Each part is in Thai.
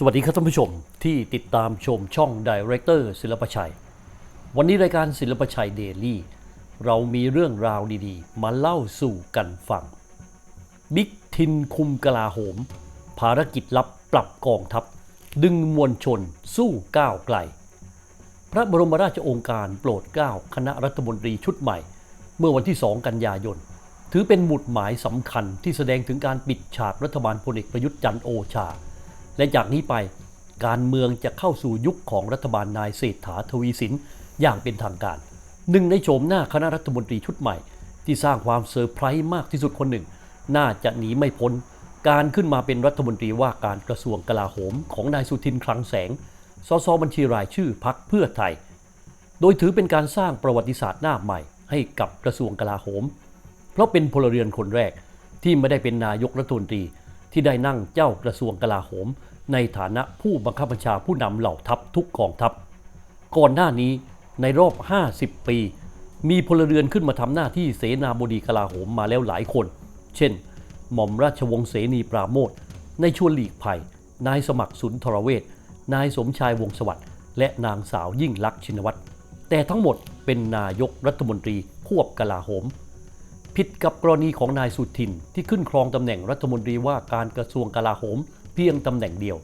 สวัสดีครับท่านผู้ชมที่ติดตามชมช่องดีเรคเตอร์ศิลปชัย วันนี้รายการศิลปชัยเดลี่เรามีเรื่องราวดีๆ มาเล่าสู่กันฟังบิ๊กทินคุมกลาโหม ภารกิจลับปรับกองทัพ ดึงมวลชนสู้ก้าวไกล พระบรมราชโองการโปรดเกล้าคณะรัฐมนตรีชุดใหม่ เมื่อวันที่ 2 กันยายน ถือเป็นหมุดหมายสำคัญที่แสดงถึงการปิดฉากรัฐบาลพลเอกประยุทธ์จันทร์โอชา และจากนี้ไปการเมืองจะเข้าสู่ยุคของรัฐบาลนายเศรษฐาทวีสินอย่างเป็นทางการ หนึ่งในโฉมหน้าคณะรัฐมนตรีชุดใหม่ ที่สร้างความเซอร์ไพรส์มากที่สุดคนหนึ่ง น่าจะหนีไม่พ้น การขึ้นมาเป็นรัฐมนตรีว่าการกระทรวงกลาโหม ของนายสุทินคลังแสงสสบัญชีรายชื่อพักเพื่อไทย โดยถือเป็นการสร้างประวัติศาสตร์หน้าใหม่ ให้กับกระทรวงกลาโหม เพราะเป็นพลเรือนคนแรกที่ไม่ได้เป็นนายกรัฐมนตรี ที่ได้นั่งเจ้ากระทรวงกลาโหม ในฐานะผู้บังคับบัญชาผู้นำเหล่าทัพทุกกองทัพ ก่อนหน้านี้ในรอบ 50 ปี มีพลเรือนขึ้นมาทำหน้าที่เสนาบดีกลาโหมมาแล้วหลายคน เช่น หม่อมราชวงศ์เสนีปราโมทในชวนหลีกภัย นายสมัครสุนทรเวชนายสมชายวงสวัสดิ์และนางสาวยิ่งลักษณ์ชินวัตรแต่ทั้งหมดเป็นนายกรัฐมนตรีควบกลาโหม ผิดกับกรณีของนายสุทินที่ขึ้นครองตำแหน่งรัฐมนตรีว่าการกระทรวงกลาโหม เพียงตำแหน่งเดียว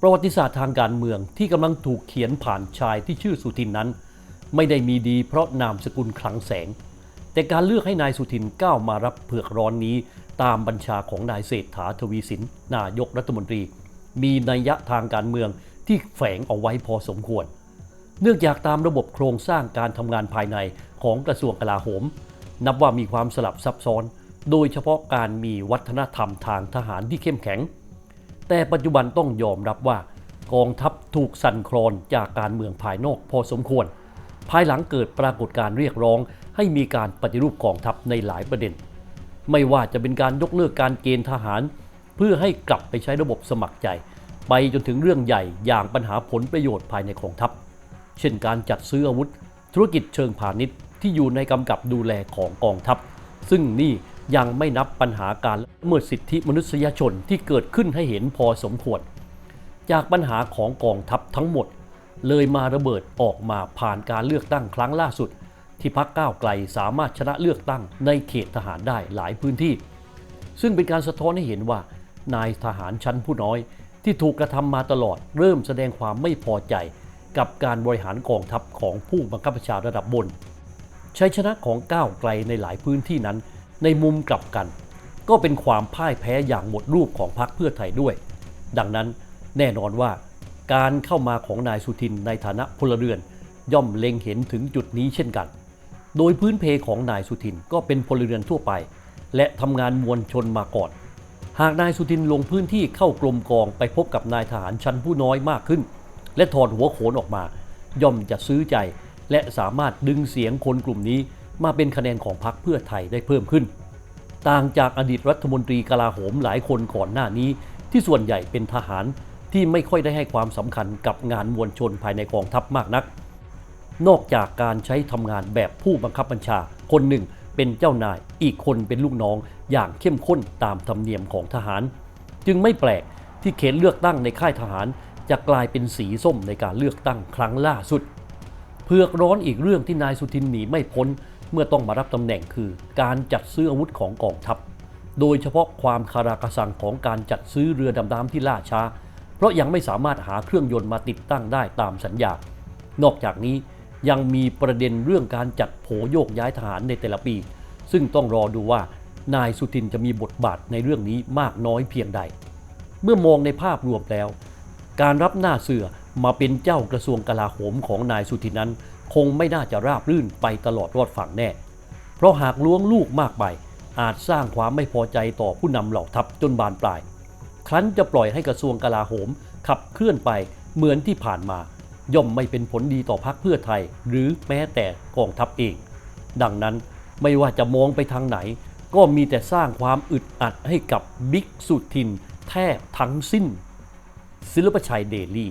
ประวัติศาสตร์ทางการเมืองที่กำลังถูกเขียนผ่านชายที่ชื่อสุทินนั้น ไม่ได้มีดีเพราะนามสกุลคลังแสง แต่การเลือกให้นายสุทินก้าวมารับเผือกร้อนนี้ ตามบัญชาของนายเศรษฐาทวีสินนายกรัฐมนตรี มีนัยยะทางการเมืองที่แฝงเอาไว้พอสมควร เนื่องจากตามระบบโครงสร้างการทำงานภายในของกระทรวงกลาโหม นับว่ามีความสลับซับซ้อน โดยเฉพาะการมีวัฒนธรรมทางทหารที่เข้มแข็ง แต่ปัจจุบันต้องยอมรับว่ากองทัพถูกสั่นคลอนจากการเมืองภายนอกพอสมควร ภายหลังเกิดปรากฏการเรียกร้อง ให้มีการปฏิรูปกองทัพในหลายประเด็น ไม่ว่าจะเป็นการยกเลิกการเกณฑ์ทหาร เพื่อให้กลับไปใช้ระบบสมัครใจ ไปจนถึงเรื่องใหญ่อย่างปัญหาผลประโยชน์ภายในกองทัพ เช่นการจัดซื้ออาวุธ ธุรกิจเชิงพาณิชย์ ที่อยู่ในกำกับดูแลของกองทัพ ซึ่งนี่ยังไม่นับปัญหาการละเมิดสิทธิมนุษยชนที่เกิดขึ้นให้เห็นพอสมควร จากปัญหาของกองทัพทั้งหมด เลยมาระเบิดออกมาผ่านการเลือกตั้งครั้งล่าสุด ที่พักก้าวไกลสามารถชนะเลือกตั้งในเขตทหารได้หลายพื้นที่ ซึ่งเป็นการสะท้อนให้เห็นว่านายทหารชั้นผู้น้อย ที่ถูกกระทำมาตลอด เริ่มแสดงความไม่พอใจ กับการบริหารกองทัพของผู้บังคับบัญชาระดับบน ชัยชนะของก้าวไกลในหลายพื้นที่นั้น ในมุมกลับกัน ก็เป็นความพ่ายแพ้อย่างหมดรูปของพรรคเพื่อไทยด้วย ดังนั้นแน่นอนว่าการเข้ามาของนายสุทินในฐานะพลเรือน ย่อมเล็งเห็นถึงจุดนี้เช่นกัน โดยพื้นเพของนายสุทินก็เป็นพลเรือนทั่วไป และทำงานมวลชนมาก่อน หากนายสุทินลงพื้นที่เข้ากลมกองไปพบกับนายทหารชั้นผู้น้อยมากขึ้น และถอดหัวโขนออกมา ย่อมจะซื้อใจ และสามารถดึงเสียงคนกลุ่มนี้มาเป็นคะแนนของพรรคเพื่อไทยได้เพิ่มขึ้น ต่างจากอดีตรัฐมนตรีกลาโหมหลายคนก่อนหน้านี้ ที่ส่วนใหญ่เป็นทหารที่ไม่ค่อยได้ให้ความสำคัญกับงานมวลชนภายในกองทัพมากนัก นอกจากการใช้ทำงานแบบผู้บังคับบัญชา คนหนึ่งเป็นเจ้านายอีกคนเป็นลูกน้อง อย่างเข้มข้นตามธรรมเนียมของทหาร จึงไม่แปลกที่เขตเลือกตั้งในค่ายทหาร จะกลายเป็นสีส้มในการเลือกตั้งครั้งล่าสุด ผือกร้อนอีกเรื่องที่นายสุทินหนีไม่พ้นเมื่อต้องมารับตำแหน่งคือ การจัดซื้ออาวุธของกองทัพ โดยเฉพาะความคารากระสังของการจัดซื้อเรือดำน้ำที่ล่าช้า เพราะยังไม่สามารถหาเครื่องยนต์มาติดตั้งได้ตามสัญญา นอกจากนี้ยังมีประเด็นเรื่องการจัดโผโยกย้ายทหารในแต่ละปี ซึ่งต้องรอดูว่านายสุทินจะมีบทบาทในเรื่องนี้มากน้อยเพียงใด เมื่อมองในภาพรวมแล้ว การรับหน้าเสือ มาเป็นเจ้ากระทรวงกลาโหมของนายสุทินนั้น คงไม่น่าจะราบรื่นไปตลอดรอดฝั่งแน่ เพราะหากล้วงลูกมากไป อาจสร้างความไม่พอใจต่อผู้นำเหล่าทัพจนบานปลาย ครั้นจะปล่อยให้กระทรวงกลาโหมขับเคลื่อนไปเหมือนที่ผ่านมา ย่อมไม่เป็นผลดีต่อพรรคเพื่อไทย หรือแม้แต่กองทัพเอง ดังนั้นไม่ว่าจะมองไปทางไหน ก็มีแต่สร้างความอึดอัดให้กับบิ๊กสุทิน แทบทั้งสิ้นศิลปชัยเดลี่